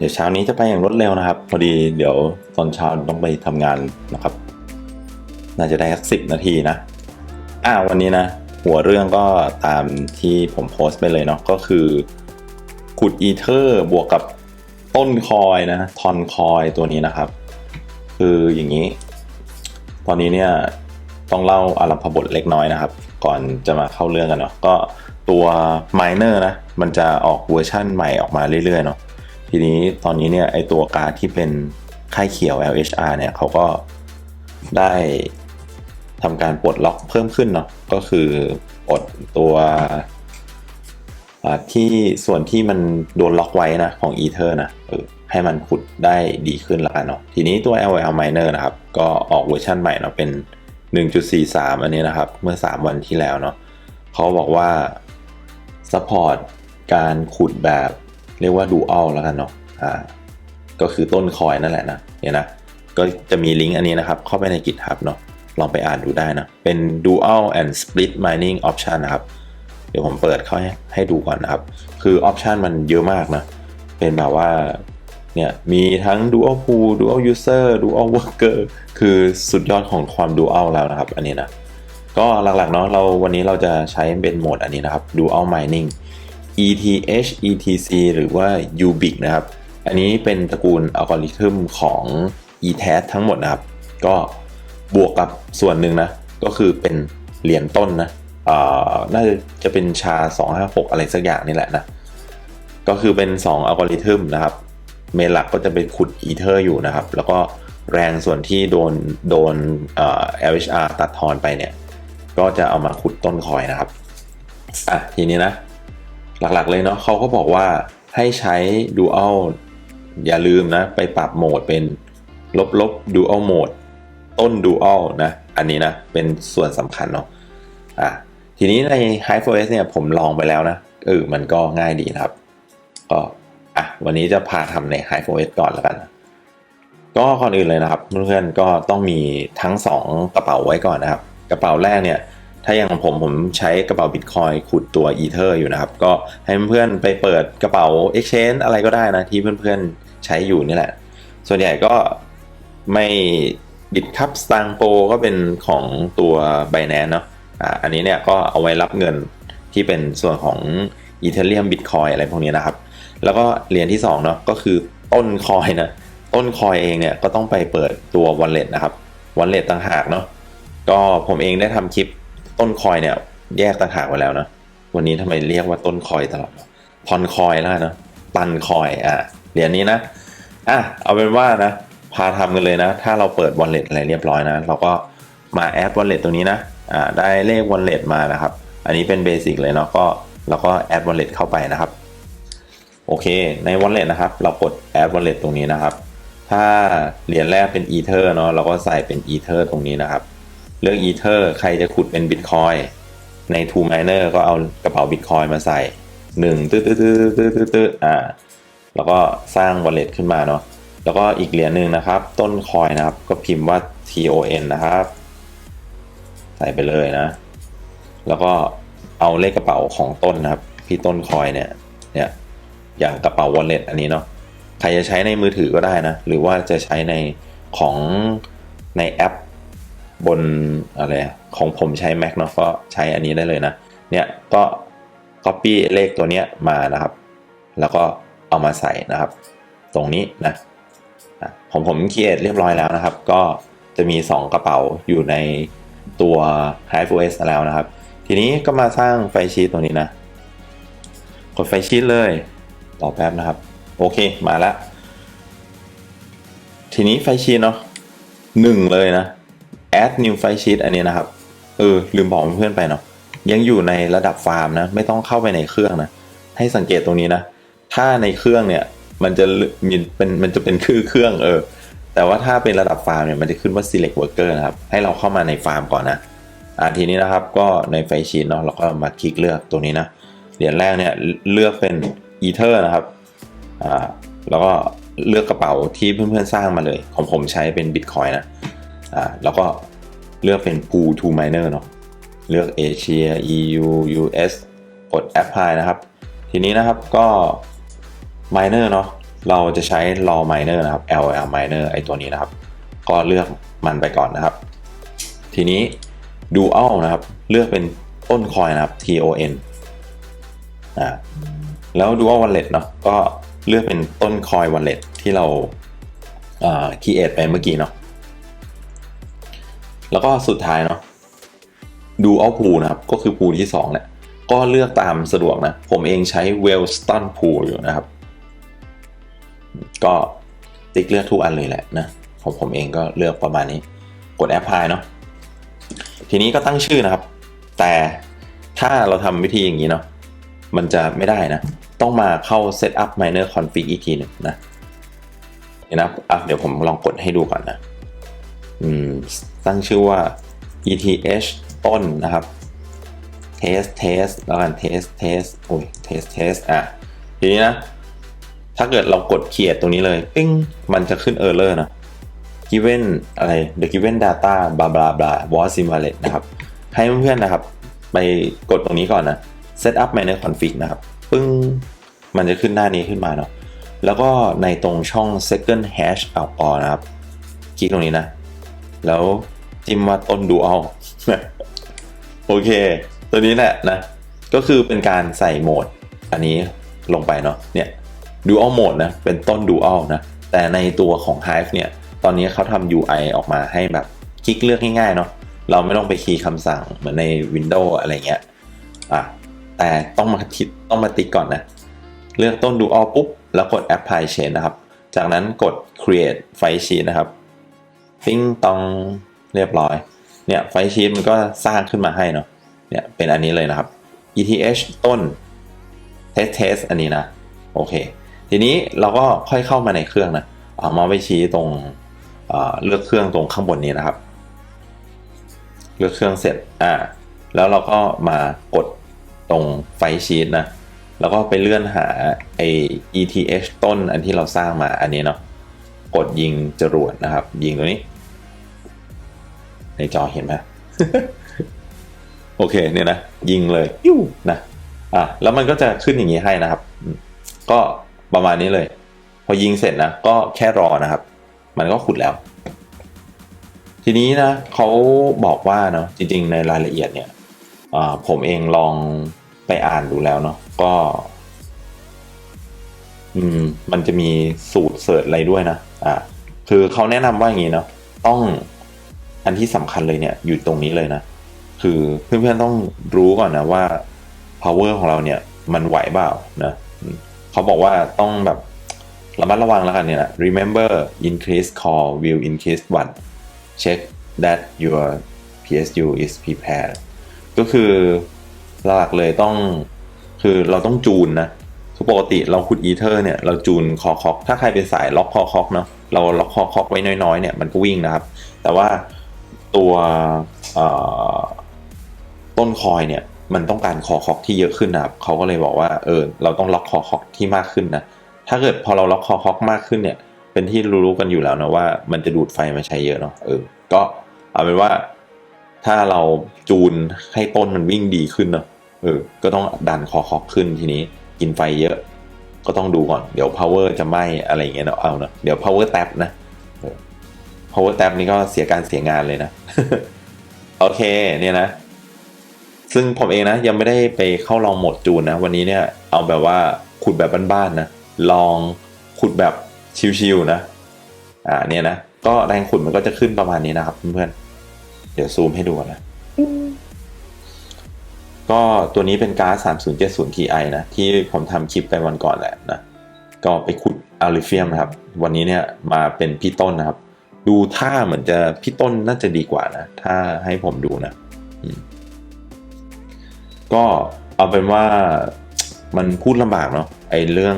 เดี๋ยวเช้านี้จะไปอย่างรวดเร็วนะครับ พอดีเดี๋ยวตอนเช้าต้องไปทำงานนะครับ น่าจะได้สักสิบนาทีนะอ่าวันนี้นะ หัวเรื่องก็ตามที่ผมโพสต์ไปเลยเนาะก็คือขุดอีเทอร์บวกกับต้นคอยนะทอนคอยตัวนี้นะครับ คืออย่างนี้ ตอนนี้เนี่ยต้องเล่าอารัมพบทเล็กน้อยนะครับ ก่อนจะมาเข้าเรื่องกันเนาะก็ตัว Miner นะ มันจะออกเวอร์ชั่นใหม่ออกมาเรื่อยๆเนาะ ทีนี้ตอนนี้เนี่ยไอตัวการ์ดที่เป็นค่ายเขียว LHR เนี่ยเขาก็ได้ทำการปลดล็อกเพิ่มขึ้นเนาะก็คือปลดตัวที่ส่วนที่มันโดนล็อกไว้นะของ Ether นะให้มันขุดได้ดีขึ้นละกันเนาะทีนี้ตัว LL Miner นะครับ ก็ออกเวอร์ชันใหม่เนาะเป็น 1.43 อันนี้นะครับ เมื่อ 3 วันที่แล้วเนาะเขาบอกว่าซัพพอร์ตการขุดแบบ เรียกว่าดูอัลแล้วกันเนาะอ่าก็คือต้นคอยนั่นแหละนะเนี่ยนะก็จะมีลิงก์อันนี้นะครับ เข้าไปใน GitHub เนาะลองไปอ่านดูได้นะ เป็น Dual and Split Mining Option นะครับ เดี๋ยวผมเปิดเข้าให้ให้ดูก่อนนะครับ คือออปชันมันเยอะมากนะ เป็นแบบว่าเนี่ยมีทั้ง Dual Pool Dual User Dual Worker คือสุดยอดของความ Dual แล้วนะครับ อันนี้นะ ก็หลักๆเนาะเราวันนี้เราจะใช้เป็นโหมดอันนี้นะครับ Dual Mining ETH ETC หรือว่า Ubiq นะครับ อันนี้เป็นตระกูลอัลกอริทึมของ ETH ทั้งหมดนะครับ ก็บวกกับส่วนหนึ่งนะ ก็คือเป็นเหรียญต้นนะอ่าน่าจะเป็นชา 256 อะไรสักอย่างนี่แหละนะ ก็คือเป็น 2 อัลกอริทึมนะครับ เมนหลักก็จะเป็นขุดอีเทอร์อยู่นะครับ แล้วก็แรงส่วนที่โดนโดนอ่อ LHR ตัดทอนไปเนี่ย ก็จะเอามาขุดต้นคอยนะครับ อะ ทีนี้นะ หลักๆเลยเนาะเขาก็บอกว่าให้ใช้ Dual อย่าลืมนะ ไปปรับโหมดเป็นลบลบ Dual Mode ต้น Dual นะ อันนี้นะ เป็นส่วนสำคัญเนาะอะทีนี้ใน High Forest เนี่ยผมลองไปแล้วนะเออมันก็ง่ายดีนะครับ ก็อะวันนี้จะพาทำใน High Forest ก่อนแล้วกัน ก็ก่อนอื่นเลยนะครับ เพื่อนๆก็ต้องมีทั้ง 2 กระเป๋าไว้ก่อนนะครับ กระเป๋าแรกเนี่ย ถ้าอย่างผมผมใช้กระเป๋าบิตคอยขุดตัวอีเทอร์อยู่นะครับ ก็ให้เพื่อนๆไปเปิดกระเป๋า Exchange อะไรก็ได้นะที่เพื่อนๆใช้อยู่นี่แหละ ส่วนใหญ่ก็ไม่บิตคัพสตางโปก็เป็นของตัว b i n a n c e เนาะอ่าอันนี้เนี่ยก็เอาไว้รับเงินที่เป็นส่วนของอีเทเรียมบิตคอยอะไรพวกนี้นะครับ แล้วก็เหรียญที่2เนาะก็คือต้นคอยนะต้นคอยเองเนี่ยก็ต้องไปเปิดตัว wallet นะครับ wallet ต่างหากเนาะก็ผมเองได้ทำคลิป ต้นคอยเนี่ย แยกต่างหากไว้แล้วนะ วันนี้ทำไมเรียกว่าต้นคอยตลอดทอนคอยแล้วนะตันคอยอะเหรียญนี้นะอะเอาเป็นว่านะ พาทำกันเลยนะ ถ้าเราเปิด wallet อะไรเรียบร้อยนะ เราก็มาแอด wallet ตัวนี้นะอ่าได้เลข wallet มานะครับ อันนี้เป็นเบสิกเลยเนาะก็เราก็แอด wallet เข้าไปนะครับโอเค ใน wallet นะครับ เรากด add wallet ตรงนี้นะครับ ถ้าเหรียญแรกเป็น ether เนาะ เราก็ใส่เป็น ether ตรงนี้นะครับ เลือก ether ใครจะขุดเป็น bitcoin ใน two miner ก็เอากระเป๋า bitcoin มาใส่1ตืดตืดตืดตืดตืดตืดอ่าแล้วก็สร้าง wallet ขึ้นมาเนาะแล้วก็อีกเหรียญหนึ่งนะครับ ต้นคอยนะครับ ก็พิมพ์ว่า TON นะครับ ใส่ไปเลยนะ แล้วก็เอาเลขกระเป๋าของต้นนะครับที่ต้นคอยเนี่ยเนี่ยอย่างกระเป๋า wallet อันนี้เนาะใครจะใช้ในมือถือก็ได้นะ หรือว่าจะใช้ในของในแอป บนอะไรของผมใช้ Mac เนาะก็ใช้อันนี้ได้เลยนะ เนี่ยก็ copy เลขตัวเนี้ยมานะครับ แล้วก็เอามาใส่นะครับ ตรงนี้นะอะผมผมเ e ียเรียบร้อยแล้วนะครับ ก็จะมี 2 กระเป๋าอยู่ในตัว Hive OS แล้วนะครับ ทีนี้ก็มาสร้างไฟชีตตัวนี้นะ กดไฟชีตเลยรอแป๊บนะครับ โอเคมาแล้ว ทีนี้ไฟชีตเนาะหนึ่งเลยนะ add new ไฟล์ชีตอันนี้นะครับ เออ ลืมบอกเพื่อนไปเนาะยังอยู่ในระดับฟาร์มนะ ไม่ต้องเข้าไปในเครื่องนะ ให้สังเกตตรงนี้นะ ถ้าในเครื่องเนี่ย มันจะมีเป็นมันจะเป็นคือเครื่องเออ แต่ว่าถ้าเป็นระดับฟาร์มเนี่ยมันจะขึ้นว่า select worker นะครับ ให้เราเข้ามาในฟาร์มก่อนนะอ่าทีนี้นะครับก็ในไฟชีตเนาะเราก็มาคลิกเลือกตัวนี้นะเหรียญแรกเนี่ยเลือกเป็น Ether นะครับอ่าแล้วก็เลือกกระเป๋าที่เพื่อนๆสร้างมาเลย ของผมใช้เป็น Bitcoin นะ อ่าแล้วก็เลือกเป็น Pool to Miner เนาะเลือก Asia EU US กด Apply นะครับ ทีนี้นะครับก็ Miner เนาะเราจะใช้ law miner นะครับ ll miner ไอตัวนี้นะครับ ก็เลือกมันไปก่อนนะครับ ทีนี้ dual นะครับ เลือกเป็นต้นคอยนะครับ ton อ่าแล้ว dual wallet เนาะก็เลือกเป็นต้นคอย wallet ที่เราอ่า create ไปเมื่อกี้เนาะ แล้วก็สุดท้ายเนาะ dual pool นะครับ ก็คือ pool ที่2แหละก็เลือกตามสะดวกนะ ผมเองใช้ Wellston pool อยู่นะครับ ก็ติ๊กเลือกทุกอันเลยแหละนะของผมเองก็เลือกประมาณนี้ กด apply เนาะทีนี้ก็ตั้งชื่อนะครับ แต่ถ้าเราทำวิธีอย่างนี้เนาะมันจะไม่ได้นะ ต้องมาเข้า setup miner config อีกทีหนึ่งนะเดี๋ยวนะะเดี๋ยวผมลองกดให้ดูก่อนนะอืม ตั้งชื่อว่า eth ต้นนะครับ test test แล้วกัน test test โอ้ย test test อะทีนี้นะ ถ้าเกิดเรากดเขียดตรงนี้เลยปิ้งมันจะขึ้น error นะ given อะไร the given data bla bla bla was invalid นะครับ ให้เพื่อนๆนะครับ ไปกดตรงนี้ก่อนนะ set up miner config นะครับ ปึ้ง มันจะขึ้นหน้านี้ขึ้นมาเนาะแล้วก็ในตรงช่อง second hash out or นะครับ คลิกตรงนี้นะ แล้วจิ้มว่าต้น dual โอเค ตัวนี้แหละนะ ก็คือเป็นการใส่โหมด อันนี้ลงไปเนาะเนี่ย dual mode นะ เป็นต้น dual นะแต่ในตัวของ Hive เนี่ย ตอนนี้เขาทำ UI ออกมาให้แบบคลิกเลือกง่ายๆเนาะเราไม่ต้องไปคีย์คำสั่งเหมือนใน Windows อะไรเงี้ยอะแต่ต้องมาทิดต้องมาติ๊กก่อนนะ เลือกต้น dual ปุ๊บ แล้วกด apply chain นะครับ จากนั้นกด create file sheet นะครับ ปิ้งตองเรียบร้อย เนี่ยไฟชีตมันก็สร้างขึ้นมาให้เนาะ เนี่ยเป็นอันนี้เลยนะครับ ETH ต้น test test อันนี้นะ โอเค ทีนี้เราก็ค่อยเข้ามาในเครื่องนะเอามาไปชี้ตรงเเลือกเครื่องตรงข้างบนนี้นะครับ เลือกเครื่องเสร็จ อ่า แล้วเราก็มากดตรงไฟชีตนะ แล้วก็ไปเลื่อนหาไอ ETH ต้นอันที่เราสร้างมาอันนี้เนาะ กดยิงจรวดนะครับ ยิงตรงนี้ ในจอเห็นไหมโอเคเนี่ยนะยิงเลยยิ้วนะอะแล้วมันก็จะขึ้นอย่างนี้ให้นะครับ ก็ประมาณนี้เลย พอยิงเสร็จนะก็แค่รอนะครับ มันก็ขุดแล้ว ทีนี้นะเขาบอกว่าเนาะจริง ๆ ในรายละเอียดเนี่ยผมเองลองไปอ่านดูแล้วเนาะก็ อืม มันจะมีสูตรเสิร์ชอะไรด้วยนะ อ่า คือเขาแนะนำว่าอย่างนี้เนาะ ต้องอันที่สำคัญเลยเนี่ย อยู่ตรงนี้เลยนะ คือเพื่อนๆต้องรู้ก่อนนะว่า power ของเราเนี่ย มันไหวเปล่านะเขาบอกว่าต้องแบบระมัดระวังแล้วกันเนี่ยนะ remember increase call will increase one check that your PSU is prepared ก็คือหลักเลยต้องคือเราต้องจูนนะ คือปกติเราขุดอีเทอร์เนี่ยเราจูนคอคอกถ้าใครเป็นสายล็อกคอคอกเนาะเราล็อกคอคอกไว้น้อยๆเนี่ยมันก็วิ่งนะครับ แต่ว่าตัวต้นคอยเนี่ยมันต้องการคอคอกที่เยอะขึ้นนะครับเขาก็เลยบอกว่าเออเราต้องล็อกคอคอกที่มากขึ้นนะถ้าเกิดพอเราล็อกคอคอกมากขึ้นเนี่ยเป็นที่รู้ๆกันอยู่แล้วนะว่ามันจะดูดไฟมาใช้เยอะเนาะเออก็เอาเป็นว่าถ้าเราจูนให้ต้นมันวิ่งดีขึ้นเนาะเออก็ต้องดันคอคอกขึ้นทีนี้ กินไฟเยอะ ก็ต้องดูก่อน เดี๋ยว power จะไหมอะไรเงี้ยเนาะเอาเนาะเดี๋ยว power tap นะ power tap นี่ก็เสียการเสียงานเลยนะ โอเคเนี่ยนะ ซึ่งผมเองนะ ยังไม่ได้ไปเข้าลองโหมดจูนนะ วันนี้เนี่ยเอาแบบว่าขุดแบบบ้านๆนะ ลองขุดแบบชิวๆนะ อ่าเนี่ยนะ ก็แรงขุดมันก็จะขึ้นประมาณนี้นะครับเพื่อนๆเดี๋ยวซูมให้ดูนะ ก็ตัวนี้เป็นการ์ด3070 Ti นะ ที่ผมทำคลิปไปวันก่อนแหละนะ ก็ไปขุดอาริเฟียมนะครับ วันนี้เนี่ยมาเป็นพี่ต้นนะครับ ดูท่าเหมือนจะพี่ต้นน่าจะดีกว่านะ ถ้าให้ผมดูนะ ก็เอาเป็นว่ามันพูดลำบากเนาะไอเรื่อง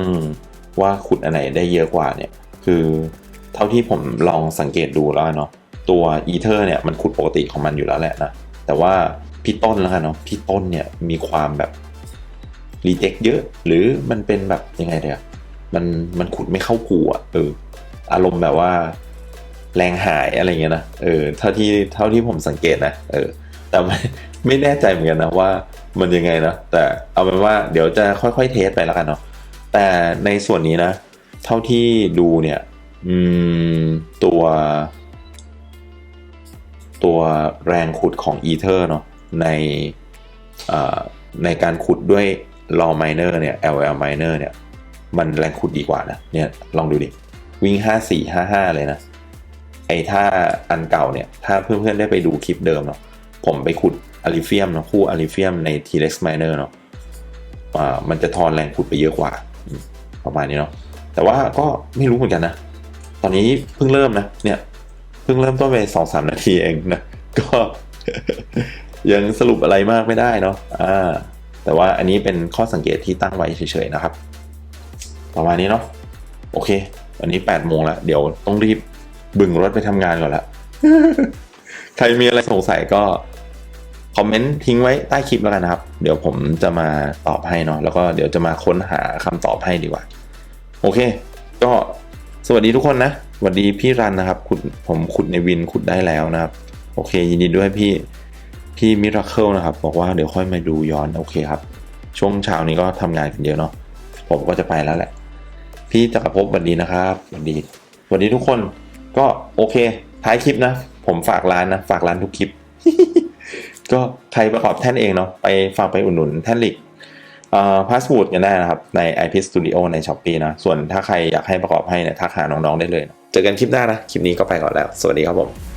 ว่าขุดอันไหนได้เยอะกว่าเนี่ย คือเท่าที่ผมลองสังเกตดูแล้วเนาะตัวอีเทอร์เนี่ยมันขุดปกติของมันอยู่แล้วแหละนะ แต่ว่า พี่ต้นแล้วกันเนาะพี่ต้นเนี่ยมีความแบบรีเจ็คเยอะ หรือมันเป็นแบบยังไงเดียมันมันขุดไม่เข้ากูอะเออ อารมณ์แบบว่า แรงหายอะไรเงี้ยนะเออเท่าที่เท่าที่ผมสังเกตนะเออ แต่ไม่ไม่แน่ใจเหมือนกันนะว่ามันยังไงนะแต่เอาเป็นว่าเดี๋ยวจะค่อยๆเทสไปแล้วกันเนาะแต่ในส่วนนี้นะ เท่าที่ดูเนี่ย อืมตัว ตัวแรงขุดของอีเทอร์เนาะ ในในการขุดด้วย law miner เนี่ย LL miner เนี่ย มันแรงขุดดีกว่านะ เนี่ย ลองดูดิ วิ่ง 5455 เลยนะ ไอ้ถ้าอันเก่าเนี่ย ถ้าเพื่อนๆ ได้ไปดูคลิปเดิมเนาะ ผมไปขุดอาริเฟียมเนาะ คู่อาริเฟียมใน T-Rex Miner เนาะอ่ามันจะทอนแรงขุดไปเยอะกว่า ประมาณนี้เนาะ แต่ว่าก็ไม่รู้เหมือนกันนะ ตอนนี้เพิ่งเริ่มนะ เนี่ย เพิ่งเริ่มต้นไปสองสามนาทีเองนะ ก็ ยังสรุปอะไรมากไม่ได้เนาะอ่าแต่ว่าอันนี้เป็นข้อสังเกตที่ตั้งไว้เฉยๆนะครับ ประมาณนี้เนาะโอเค วันนี้8ปดโมงแล้ว เดี๋ยวต้องรีบบึงรถไปทำงานก่อนละใครมีอะไรสงสัยก็คอมเมนต์ทิ้งไว้ใต้คลิปแล้วกันนะครับ เดี๋ยวผมจะมาตอบให้เนาะแล้วก็เดี๋ยวจะมาค้นหาคำตอบให้ดีกว่า โอเค ก็สวัสดีทุกคนนะสวัสดีพี่รันนะครับขุดผมขุดในวินขุดได้แล้วนะครับ โอเค ยินดีด้วยพี่ พี่มิราเคิลนะครับ บอกว่าเดี๋ยวค่อยมาดูย้อนโอเคครับ ช่วงเช้านี้ก็ทำงานกันเยอะเนาะผมก็จะไปแล้วแหละ พี่จักรภพสวัสดีนะครับสวัสดีสวัสดีทุกคนก็โอเค ท้ายคลิปนะ ผมฝากร้านนะ ฝากร้านทุกคลิป ก็ใครประกอบแท่นเองเนาะไปฝากไปอุดหนุนแท่นลิกอ่อพาส w ูดกันได้นะครับ ใน IP Studio ใน s h อ p e e นะ ส่วนถ้าใครอยากให้ประกอบให้เนี่ยทักหาน้อง ๆ ได้เลยนะเจอกันคลิปหน้านะ คลิปนี้ก็ไปก่อนแล้ว สวัสดีครับผม